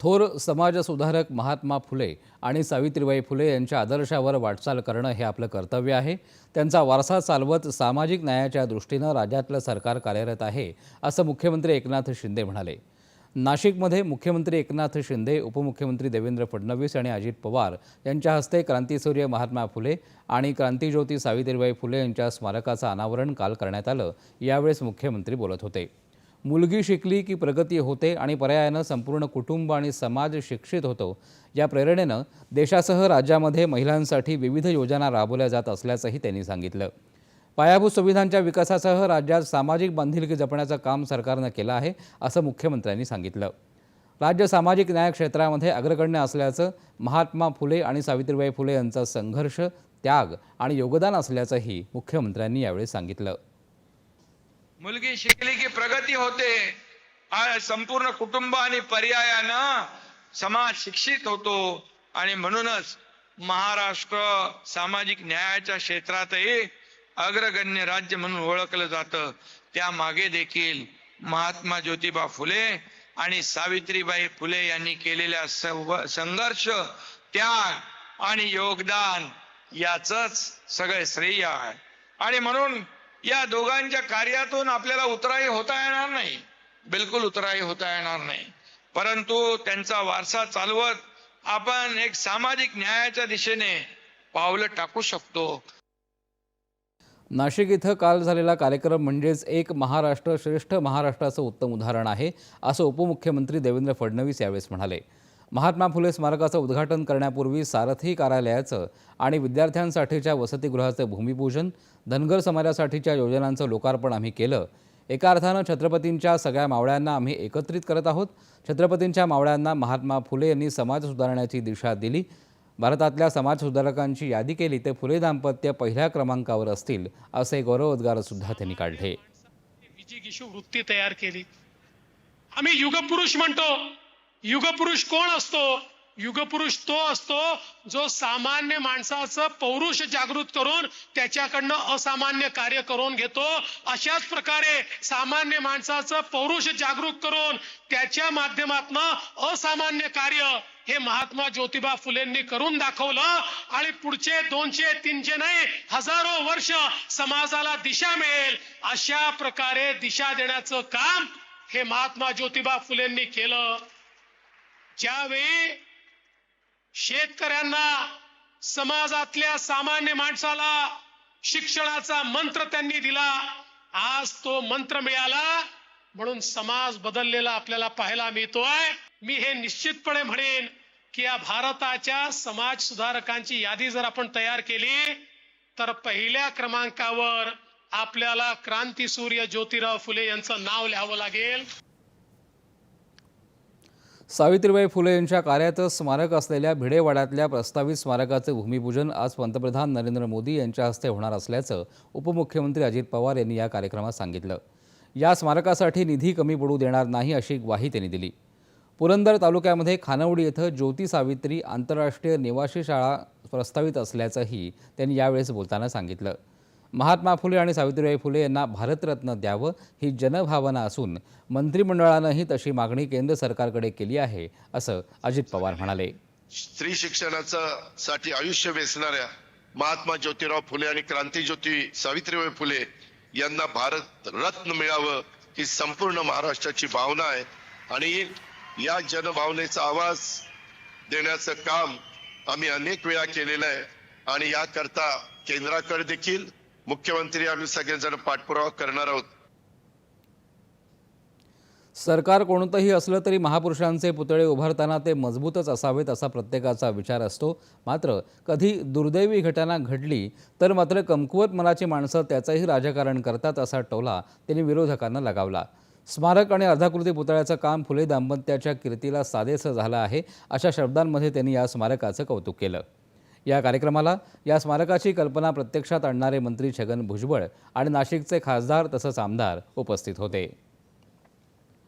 थोर समाजसुधारक महात्मा फुले आणि सावित्रीबाई फुले यांच्या आदर्शावर वाटचाल करणं हे आपलं कर्तव्य आहे. त्यांचा वारसा चालवत सामाजिक न्यायाच्या दृष्टीनं राज्यातलं सरकार कार्यरत आहे असं मुख्यमंत्री एकनाथ शिंदे म्हणाले. नाशिकमध्ये मुख्यमंत्री एकनाथ शिंदे उपमुख्यमंत्री देवेंद्र फडणवीस आणि अजित पवार यांच्या हस्ते क्रांतीसूर्य महात्मा फुले आणि क्रांतीज्योती सावित्रीबाई फुले यांच्या स्मारकाचं अनावरण काल करण्यात आलं यावेळेस मुख्यमंत्री बोलत होते. मुलगी शिकली की प्रगती होते आणि पर्यायानं संपूर्ण कुटुंब आणि समाज शिक्षित होतो. या प्रेरणेनं देशासह राज्यामध्ये महिलांसाठी विविध योजना राबवल्या जात असल्याचंही त्यांनी सांगितलं. पायाभूत सुविधांच्या विकासासह राज्यात सामाजिक बांधिलकी जपण्याचं काम सरकारनं केलं आहे असं मुख्यमंत्र्यांनी सांगितलं. राज्य सामाजिक न्याय क्षेत्रामध्ये अग्रगण्य असल्याचं महात्मा फुले आणि सावित्रीबाई फुले यांचा संघर्ष त्याग आणि योगदान असल्याचंही मुख्यमंत्र्यांनी यावेळी सांगितलं. मुलगी शिकली की प्रगती होते. संपूर्ण कुटुंब आणि पर्यायानं समाज शिक्षित होतो. आणि म्हणूनच महाराष्ट्र सामाजिक न्यायाच्या क्षेत्रातही अग्रगण्य राज्य म्हणून ओळखलं जातं. त्या मागे देखील महात्मा ज्योतिबा फुले आणि सावित्रीबाई फुले यांनी केलेल्या संव- संघर्ष त्याग आणि योगदान याच सगळे श्रेय आहे. आणि म्हणून या दोघांच्या कार्यातून आपल्याला उतराई होता येणार नाही. बिलकुल उतराई होता येणार नाही. परंतु त्यांचा वारसा चालवत आपण एक सामाजिक न्यायाच्या दिशेने पावलं टाकू शकतो. नाशिक इथं काल झालेला कार्यक्रम म्हणजेच एक महाराष्ट्र श्रेष्ठ महाराष्ट्राचं उत्तम उदाहरण आहे असं उपमुख्यमंत्री देवेंद्र फडणवीस यावेळेस म्हणाले. महात्मा फुले स्मारकाचं उद्घाटन करण्यापूर्वी सारथी कार्यालयाचं आणि विद्यार्थ्यांसाठीच्या वसतिगृहाचं भूमिपूजन धनगर समाजासाठीच्या योजनांचं लोकार्पण आम्ही केलं. एका अर्थानं छत्रपतींच्या सगळ्या मावळ्यांना आम्ही एकत्रित करत आहोत. छत्रपतींच्या मावळ्यांना महात्मा फुले यांनी समाज सुधारण्याची दिशा दिली. भारतातल्या समाजसुधारकांची यादी केली ते फुले दाम्पत्य पहिल्या क्रमांकावर असतील असे गौरवोद्गार सुद्धा त्यांनी काढले. वृत्ती तयार केली. आम्ही युगपुरुष म्हणतो. युगपुरुष कोण असतो? युगपुरुष तो असतो जो सामान्य माणसाचं पौरुष जागृत करून त्याच्याकडनं असामान्य कार्य करून घेतो. अशाच प्रकारे सामान्य माणसाचं पौरुष जागृत करून त्याच्या माध्यमातनं असामान्य कार्य हे महात्मा ज्योतिबा फुलेंनी करून दाखवलं आणि पुढचे दोनशे तीनशे नाही हजारो वर्ष समाजाला दिशा मिळेल. अशा प्रकारे दिशा देण्याचं काम हे महात्मा ज्योतिबा फुलेंनी केलं. ज्यावेळी शेतकऱ्यांना समाजातल्या सामान्य माणसाला शिक्षणाचा मंत्र त्यांनी दिला आज तो मंत्र मिळाला. म्हणून समाज बदललेला आपल्याला पाहायला मिळतोय. मी हे निश्चितपणे म्हणेन की या भारताच्या समाज सुधारकांची यादी जर आपण तयार केली तर पहिल्या क्रमांकावर आपल्याला क्रांती सूर्य ज्योतिराव फुले यांचं नाव लिहावं लागेल. सावित्रीबाई फुले यांच्या कार्याचं स्मारक असलेल्या भिडेवाड्यातल्या प्रस्तावित स्मारकाचे भूमिपूजन आज पंतप्रधान नरेंद्र मोदी यांच्या हस्ते होणार असल्याचं उपमुख्यमंत्री अजित पवार यांनी या कार्यक्रमात सांगितलं. या स्मारकासाठी निधी कमी पडू देणार नाही अशी ग्वाही त्यांनी दिली. पुरंदर तालुक्यामध्ये खानवडी इथं ज्योती सावित्री आंतरराष्ट्रीय निवासी शाळा प्रस्तावित असल्याचंही त्यांनी यावेळेस बोलताना सांगितलं. महात्मा फुले आणि सावित्रीबाई फुले यांना भारतरत्न द्यावं ही जनभावना असून मंत्रिमंडळानंही तशी मागणी केंद्र सरकारकडे केली आहे असं अजित पवार म्हणाले. स्त्री शिक्षणाचा साठी आयुष्य वेचणाऱ्या महात्मा ज्योतिराव फुले आणि क्रांती ज्योती सावित्रीबाई फुले यांना भारत रत्न मिळावं ही संपूर्ण महाराष्ट्राची भावना आहे आणि या जनभावनेचा आवाज देण्याचं काम आम्ही अनेक वेळा केलेलं आहे आणि याकरता केंद्राकडे देखील मुख्यमंत्री आम्ही सगळेजण पाठपुरावा करणार आहोत. सरकार कोणतंही असलं तरी महापुरुषांचे पुतळे उभारताना ते मजबूतच असावेत असा प्रत्येकाचा विचार असतो. मात्र कधी दुर्दैवी घटना घडली तर मात्र कमकुवत मनाची माणसं त्याचंही राजकारण करतात असा टोला त्यांनी विरोधकांना लगावला. स्मारक आणि अर्धाकृती पुतळ्याचं काम फुले दाम्पत्याच्या कीर्तीला साधेसं झालं आहे अशा शब्दांमध्ये त्यांनी या स्मारकाचं कौतुक केलं. या कार्यक्रमाला या स्मारकाची कल्पना प्रत्यक्षात आणणारे मंत्री छगन भुजबळ आणि नाशिकचे खासदार तसंच आमदार उपस्थित होते.